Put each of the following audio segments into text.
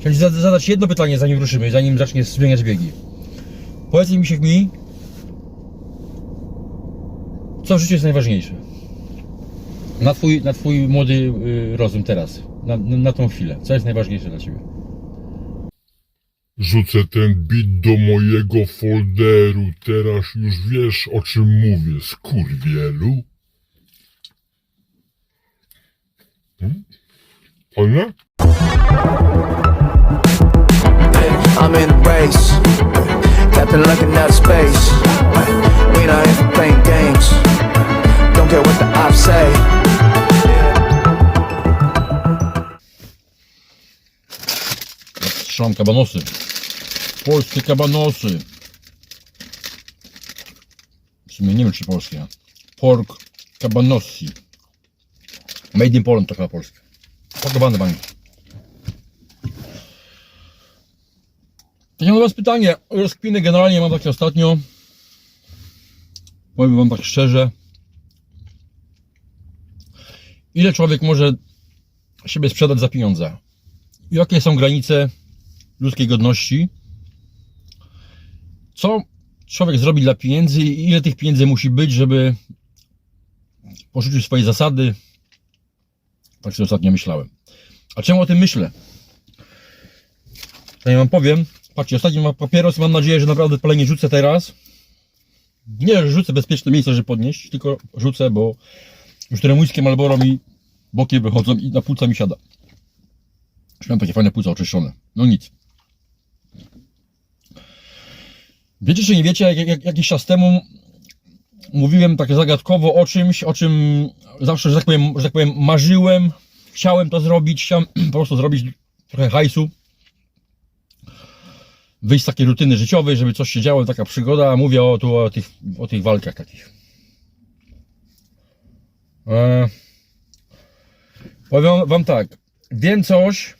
Chciałem ci zada- zadać jedno pytanie, zanim ruszymy, zanim zacznie zmieniać biegi. Powiedz mi się mi, co w życiu jest najważniejsze? Na twój, na twój młody y, rozum teraz, na, na, na tą chwilę. Co jest najważniejsze dla ciebie? Rzucę ten bit do mojego folderu, teraz już wiesz o czym mówię, skurwielu. Hmm? Fajne? Race. Captain looking out space. We not here for playing games. Don't care what the ops say. Strzelam kabanosy. Polskie kabanosy. W sumie nie polskie. Pork cabanossi. Made in Poland to chyba polskie. Pakowane w Mam do was pytanie. Rozkminy generalnie mam takie ostatnio. Powiem wam tak szczerze. Ile człowiek może siebie sprzedać za pieniądze? jakie są granice ludzkiej godności, co człowiek zrobi dla pieniędzy i ile tych pieniędzy musi być, żeby porzucić swoje zasady. Tak sobie ostatnio myślałem. A czemu o tym myślę? Ja wam powiem. Patrzcie, ostatnio mam papieros mam nadzieję, że naprawdę palenie rzucę teraz. Nie, że rzucę bezpieczne miejsce, żeby podnieść, tylko rzucę, bo już te rumuńskie Malboro mi bokiem wychodzą i na płuca mi siada. Już mam takie fajne płuca oczyszczone. No nic. Wiecie czy nie wiecie, jak, jak, jakiś czas temu mówiłem tak zagadkowo o czymś, o czym zawsze, że tak powiem, że tak powiem marzyłem, chciałem to zrobić, chciałem po prostu zrobić trochę hajsu, wyjść z takiej rutyny życiowej, żeby coś się działo, taka przygoda, mówię o, tu o, tych, o tych walkach takich. Eee, powiem wam tak, wiem coś,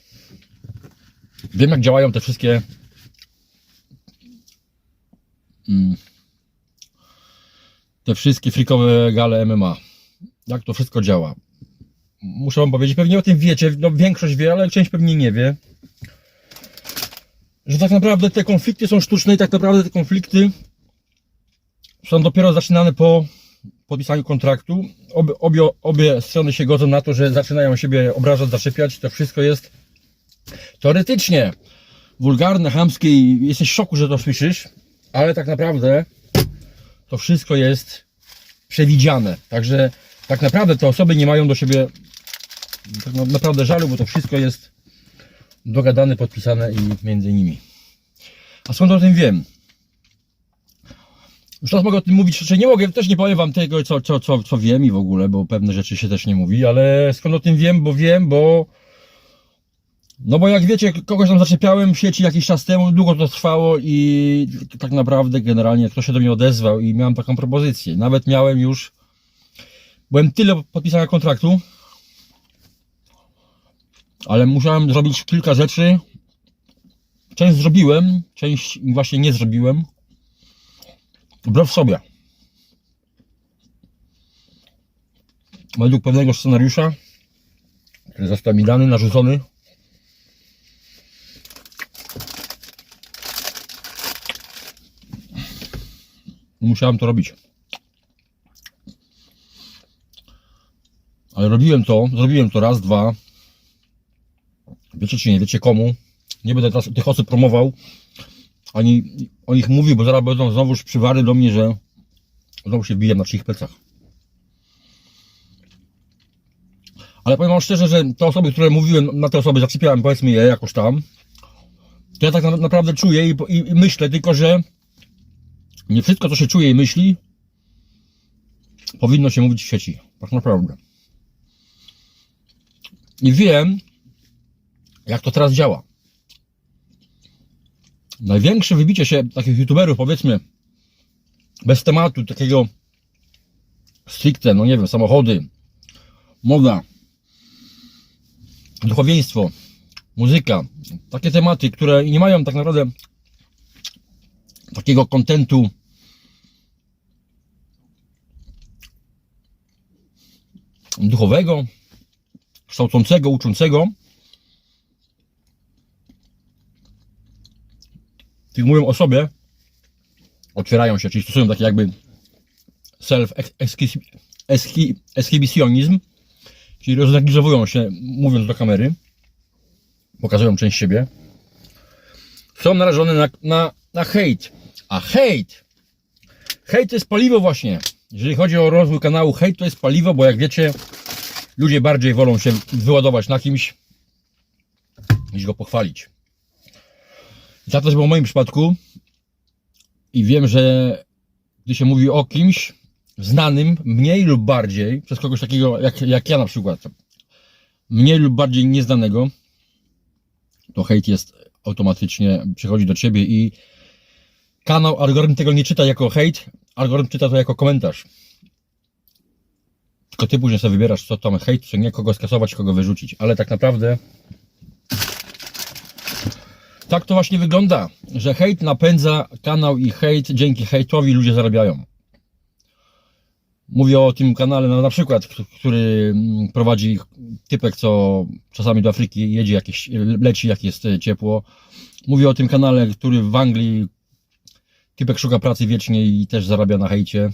wiem jak działają te wszystkie mm, te wszystkie frikowe gale MMA. Jak to wszystko działa. Muszę wam powiedzieć, pewnie o tym wiecie, no większość wie, ale część pewnie nie wie. Że tak naprawdę te konflikty są sztuczne i tak naprawdę te konflikty są dopiero zaczynane po podpisaniu kontraktu. Obie, obie, obie strony się godzą na to, że zaczynają siebie obrażać, zaczepiać. To wszystko jest teoretycznie wulgarne, chamskie i jesteś w szoku, że to słyszysz, ale tak naprawdę to wszystko jest przewidziane. Także tak naprawdę te osoby nie mają do siebie tak na- naprawdę żalu, bo to wszystko jest dogadane, podpisane i między nimi. A skąd o tym wiem? Już teraz mogę o tym mówić, czy nie mogę, też nie powiem wam tego, co, co, co, co wiem i w ogóle, bo pewne rzeczy się też nie mówi, ale skąd o tym wiem, bo wiem, bo no bo jak wiecie, kogoś tam zaczepiałem w sieci jakiś czas temu, długo to trwało i tak naprawdę generalnie ktoś się do mnie odezwał i miałem taką propozycję. Nawet miałem już, byłem tyle podpisania kontraktu, ale musiałem zrobić kilka rzeczy. Część zrobiłem, część właśnie nie zrobiłem. Wbrew sobie. Według pewnego scenariusza, który został mi dany, narzucony, musiałem to robić. Ale robiłem to, zrobiłem to raz, dwa. Wiecie czy nie wiecie komu. Nie będę teraz tych osób promował, ani o nich mówił, bo zaraz będą znowuż przywary do mnie, że znowu się biję na czyich plecach. Ale powiem wam szczerze, że te osoby, które mówiłem, na te osoby zaczepiałem, powiedzmy je jakoś tam, to ja tak na- naprawdę czuję i, i, i myślę tylko, że nie wszystko, co się czuje i myśli, powinno się mówić w sieci. Tak naprawdę. I wiem, jak to teraz działa. Największe wybicie się takich youtuberów, powiedzmy, bez tematu takiego stricte, no nie wiem, samochody, moda, duchowieństwo, muzyka, takie tematy, które nie mają tak naprawdę takiego kontentu duchowego, kształcącego, uczącego, mówią o sobie, otwierają się, czyli stosują taki jakby self-exhibitionizm, czyli roznegliżowują się, mówiąc do kamery, pokazują część siebie, są narażone na, na, na hejt. A hejt, hejt to jest paliwo właśnie. Jeżeli chodzi o rozwój kanału, hejt to jest paliwo, bo jak wiecie, ludzie bardziej wolą się wyładować na kimś, niż go pochwalić. Tak też było w moim przypadku. I wiem, że gdy się mówi o kimś znanym, mniej lub bardziej, przez kogoś takiego jak, jak ja na przykład, mniej lub bardziej nieznanego, to hejt jest automatycznie, przychodzi do ciebie i kanał, algorytm tego nie czyta jako hejt, algorytm czyta to jako komentarz. Tylko ty później sobie wybierasz, co tam hejt, czy nie, kogo skasować, kogo wyrzucić. Ale tak naprawdę tak to właśnie wygląda, że hejt napędza kanał i hejt, dzięki hejtowi ludzie zarabiają. Mówię o tym kanale, no na przykład, który mm, prowadzi typek, co czasami do Afryki jedzie, jakieś, leci jak jest e, ciepło. Mówię o tym kanale, który w Anglii typek szuka pracy wiecznie i też zarabia na hejcie.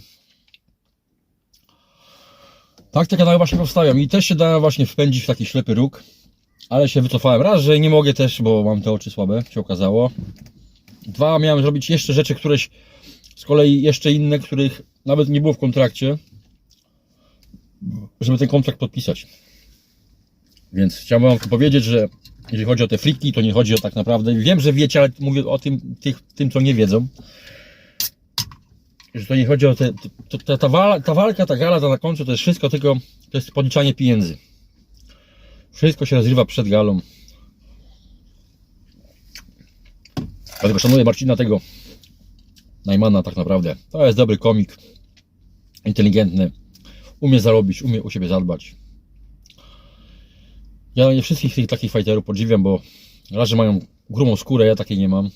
Tak te kanały właśnie powstają i też się da właśnie wpędzić w taki ślepy róg, ale się wycofałem. Raz, że nie mogę też, bo mam te oczy słabe, się okazało. Dwa, miałem zrobić jeszcze rzeczy, któreś z kolei jeszcze inne, których nawet nie było w kontrakcie, żeby ten kontrakt podpisać. Więc chciałbym wam powiedzieć, że jeżeli chodzi o te friki, to nie chodzi o tak naprawdę. Wiem, że wiecie, ale mówię o tym, tych, tym co nie wiedzą. Że to nie chodzi o te. To, ta, ta walka, ta gala, ta na końcu to jest wszystko tylko. To jest podliczanie pieniędzy. Wszystko się rozrywa przed galą. Dlatego szanuję Marcina tego Najmana tak naprawdę. To jest dobry komik. Inteligentny. Umie zarobić, umie u siebie zadbać. Ja nie wszystkich tych takich fighterów podziwiam, bo raz, że mają grubą skórę, ja takiej nie mam.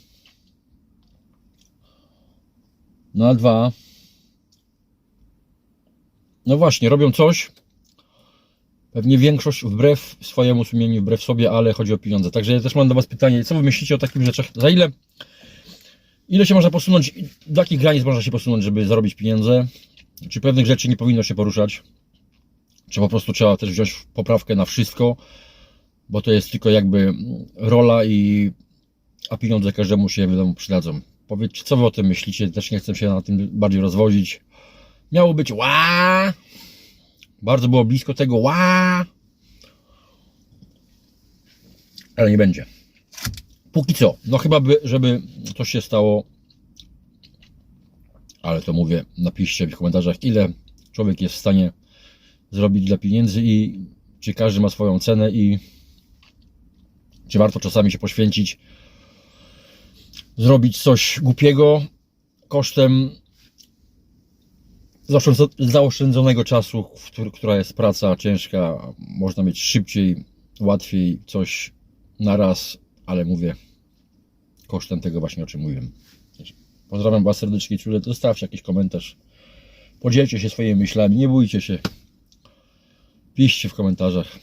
No a dwa. No właśnie, robią coś. Pewnie większość wbrew swojemu sumieniu, wbrew sobie, ale chodzi o pieniądze. Także ja też mam do Was pytanie, co Wy myślicie o takich rzeczach? Za ile, ile się można posunąć, do jakich granic można się posunąć, żeby zarobić pieniądze? Czy pewnych rzeczy nie powinno się poruszać? Czy po prostu trzeba też wziąć poprawkę na wszystko? Bo to jest tylko jakby rola i a pieniądze każdemu się wiadomo przydadzą. Powiedzcie, co wy o tym myślicie? Też nie chcę się na tym bardziej rozwozić. Miało być ła! Bardzo było blisko tego ła! Ale nie będzie. Póki co, no chyba by, żeby coś się stało, ale to mówię, napiszcie w komentarzach, ile człowiek jest w stanie zrobić dla pieniędzy i czy każdy ma swoją cenę i czy warto czasami się poświęcić, zrobić coś głupiego kosztem zaoszczędzonego czasu, która jest praca ciężka, można mieć szybciej, łatwiej coś na raz, ale mówię kosztem tego właśnie o czym mówiłem. Pozdrawiam Was serdecznie, czule, zostawcie jakiś komentarz, podzielcie się swoimi myślami, nie bójcie się, piszcie w komentarzach.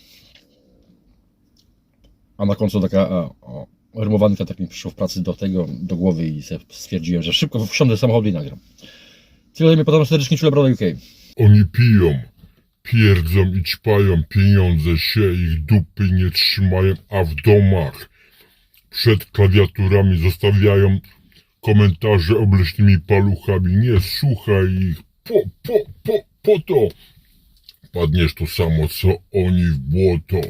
A na końcu taka a, rymowanka tak mi przyszło w pracy do tego, do głowy i stwierdziłem, że szybko wsiądę do samochodu i nagram. Tyle mnie potem serdecznie Broda UK. Oni piją, pierdzą i ćpają, pieniądze się ich dupy nie trzymają, a w domach przed klawiaturami zostawiają komentarze obleśnymi paluchami. Nie słuchaj ich, po, po, po, po to padniesz to samo co oni w błoto.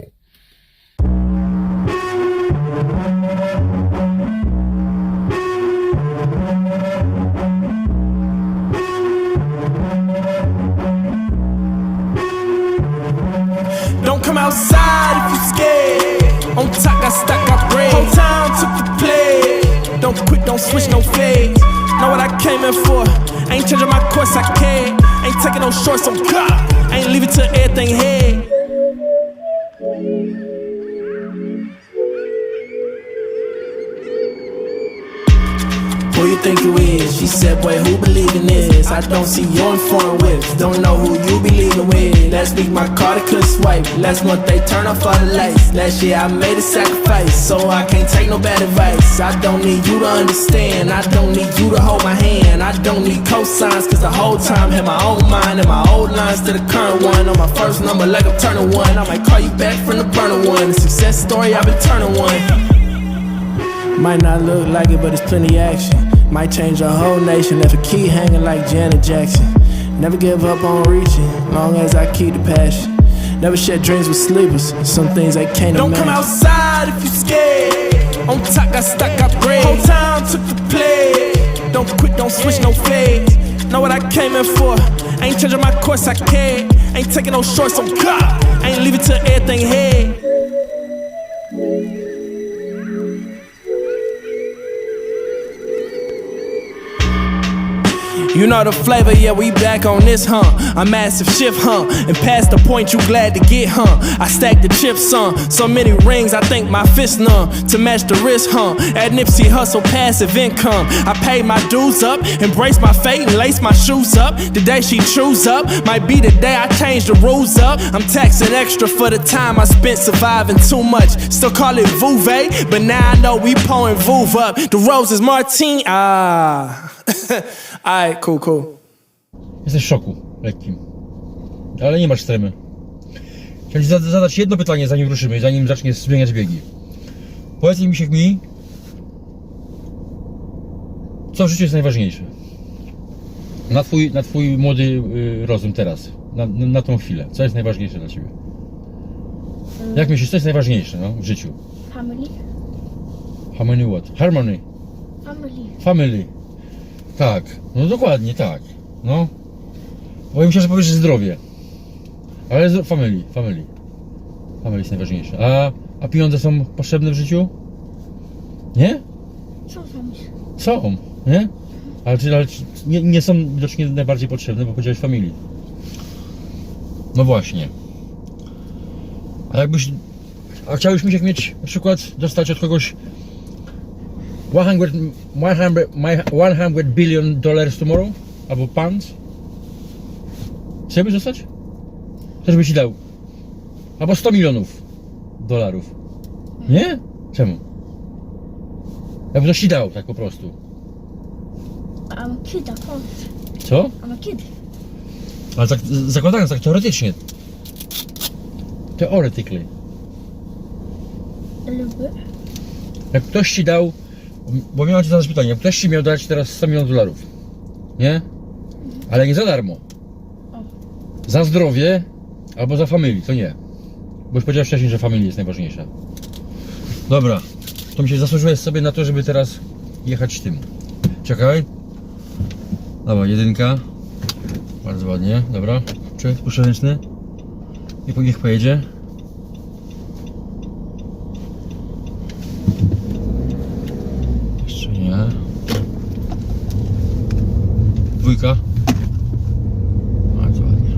Don't come outside if you scared. On top, got stock, got bread. Whole town took the play. Don't quit, don't switch, no fades. Know what I came in for. Ain't changing my course, I can't. Ain't taking no shorts, I'm God. Ain't leave it to everything head. Who you think you? She said, boy, who believe in this? I don't see you in whips. Don't know who you be leaving with. Last week my card couldn't swipe. Last month they turn off all the lights. Last year I made a sacrifice, so I can't take no bad advice. I don't need you to understand. I don't need you to hold my hand. I don't need cosigns, cause the whole time had my own mind and my old lines to the current one. On my first number, like I'm turning one. I might call you back from the burner one. The success story, I've been turning one. Might not look like it, but it's plenty action. Might change a whole nation. if a key hanging like Janet Jackson. Never give up on reaching, long as I keep the passion. Never share dreams with sleepers. Some things I can't Don't come outside if you scared. On top, got stock, got bread. Whole time took the play. Don't quit, don't switch, no fades. Know what I came in for. Ain't changing my course, I can't. Ain't taking no shorts on God. Ain't leaving till everything head. You know the flavor, yeah, we back on this, huh? A massive shift, huh? And past the point you glad to get, huh? I stacked the chips, huh? So many rings, I think my fist numb to match the wrist, huh? At Nipsey Hustle, passive income. I paid my dues up, embrace my fate and lace my shoes up. The day she chews up might be the day I change the rules up. I'm taxing extra for the time I spent surviving too much. Still call it Vuve, but now I know we pouring Vuve up. The rose is Martine, ah. Alright, cool, cool. Jesteś w szoku lekkim. Ale nie masz stremy. Chciałem ci zada- zadać jedno pytanie, zanim ruszymy, zanim zaczniesz zmieniać biegi. Powiedz mi, się mi, co w życiu jest najważniejsze? Na twój, na twój młody y, rozum teraz, na, na, na tą chwilę. Co jest najważniejsze dla ciebie? Jak myślisz, co jest najważniejsze no, w życiu? Family. Harmony what? Harmony. Family. Family. Tak, no dokładnie tak. No. Bo ja myślałem, że powiesz, że zdrowie. Ale z- family, family. Family jest najważniejsze. A, a pieniądze są potrzebne w życiu? Nie? Co tam jest? Są, nie? Ale, czy, ale czy nie, nie są widocznie najbardziej potrzebne, bo powiedziałeś family. No właśnie. A jakbyś... A chciałbyś Misiek mieć na przykład dostać od kogoś 100, 100, 100 billion dollars tomorrow? Albo pounds? Chciałbyś dostać? Też by ci dał. Albo 100 milionów dolarów. Nie? Czemu? Ja bym to ci dał, tak po prostu. I'm a kid, I can't. Co? I'm a kid. Ale tak zakładając, tak teoretycznie. Theoretically. A little bit. Jak ktoś ci dał, bo miałem ci zadać pytanie, ktoś ci miał dać teraz 100 milionów dolarów, nie? Ale nie za darmo. Za zdrowie albo za familię, to nie. Bo już powiedziałeś wcześniej, że familia jest najważniejsza. Dobra, to mi się zasłużyłeś sobie na to, żeby teraz jechać tym. Czekaj. Dobra, jedynka. Bardzo ładnie, dobra. Czy puszczę ręczny? I po- niech pojedzie. Jeszcze nie. Dwójka. Bardzo ładnie.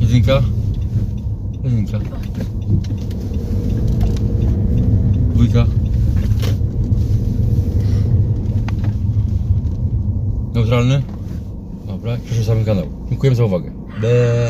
Jedynka. Jedynka. Dwójka. Neutralny. Dobra, proszę sam kanał. Dziękuję za uwagę. Be.